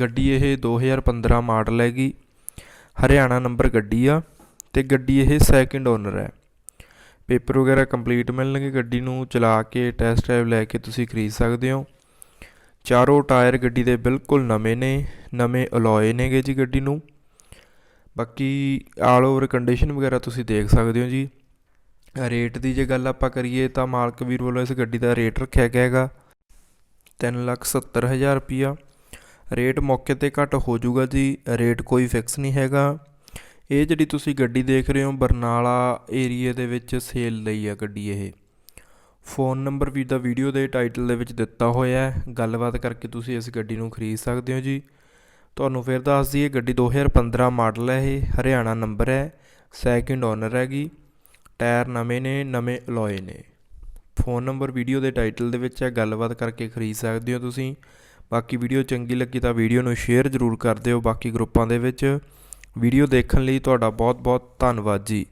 ਗੱਡੀ ਇਹ 2015 ਮਾਡਲ ਹੈਗੀ। ਹਰਿਆਣਾ ਨੰਬਰ ਗੱਡੀ ਆ ਤੇ ਗੱਡੀ ਇਹ ਸੈਕਿੰਡ ਓਨਰ ਹੈ। ਪੇਪਰ ਵਗੈਰਾ ਕੰਪਲੀਟ ਮਿਲਣਗੇ ਗੱਡੀ ਨੂੰ, ਚਲਾ ਕੇ ਟੈਸਟ ਡਰਾਈਵ ਲੈ ਕੇ ਤੁਸੀਂ ਖਰੀਦ ਸਕਦੇ ਹੋ। ਚਾਰੋਂ ਟਾਇਰ ਗੱਡੀ ਦੇ ਬਿਲਕੁਲ ਨਵੇਂ ਨੇ, ਨਵੇਂ ਅਲੋਏ ਨੇਗੇ ਜੀ ਗੱਡੀ ਨੂੰ। ਬਾਕੀ ਆਲ ਓਵਰ ਕੰਡੀਸ਼ਨ ਵਗੈਰਾ ਤੁਸੀਂ ਦੇਖ ਸਕਦੇ ਹੋ ਜੀ। ਰੇਟ ਦੀ ਜੇ ਗੱਲ ਆਪਾਂ ਕਰੀਏ ਤਾਂ ਮਾਲਕ ਵੀਰ ਵੱਲੋਂ ਇਸ ਗੱਡੀ ਦਾ ਰੇਟ ਰੱਖਿਆ ਗਿਆ ਹੈਗਾ। ਤਿੰਨ ਲੱਖ ਸੱਤਰ ਹਜ਼ਾਰ ਰੁਪਈਆ। ਰੇਟ ਮੌਕੇ ਤੇ ਘੱਟ ਹੋ ਜਾਊਗਾ ਜੀ, ਰੇਟ ਕੋਈ ਫਿਕਸ ਨਹੀਂ ਹੈਗਾ। ਇਹ ਜਿਹੜੀ ਤੁਸੀਂ ਗੱਡੀ ਦੇਖ ਰਹੇ ਹੋ, ਬਰਨਾਲਾ ਏਰੀਏ ਦੇ ਵਿੱਚ ਸੇਲ ਲਈ ਆ ਗੱਡੀ ਇਹ। ਫੋਨ ਨੰਬਰ ਵੀ ਦਾ ਵੀਡੀਓ ਦੇ ਟਾਈਟਲ ਦੇ ਵਿੱਚ ਦਿੱਤਾ ਹੋਇਆ ਹੈ। ਗੱਲਬਾਤ ਕਰਕੇ ਤੁਸੀਂ ਇਸ ਗੱਡੀ ਨੂੰ ਖਰੀਦ ਸਕਦੇ ਹੋ ਜੀ। ਤੁਹਾਨੂੰ ਫਿਰ ਦੱਸ ਦਈਏ, ਗੱਡੀ 2015 ਮਾਡਲ ਹੈ ਇਹ, ਹਰਿਆਣਾ ਨੰਬਰ ਹੈ ਸੈਕਿੰਡ ਓਨਰ ਹੈਗੀ, ਟਾਇਰ ਨਵੇਂ ਨੇ, ਨਵੇਂ ਅਲੋਏ ਨੇ। ਫੋਨ ਨੰਬਰ ਵੀਡੀਓ ਦੇ ਟਾਈਟਲ ਦੇ ਵਿੱਚ ਹੈ, ਗੱਲਬਾਤ ਕਰਕੇ ਖਰੀਦ ਸਕਦੇ ਹੋ ਤੁਸੀਂ। ਬਾਕੀ ਵੀਡੀਓ ਚੰਗੀ ਲੱਗੀ ਤਾਂ ਵੀਡੀਓ ਨੂੰ ਸ਼ੇਅਰ ਜ਼ਰੂਰ ਕਰ ਦਿਓ ਬਾਕੀ ਗਰੁੱਪਾਂ ਦੇ ਵਿੱਚ। ਵੀਡੀਓ ਦੇਖਣ ਲਈ ਤੁਹਾਡਾ ਬਹੁਤ ਬਹੁਤ ਧੰਨਵਾਦ ਜੀ।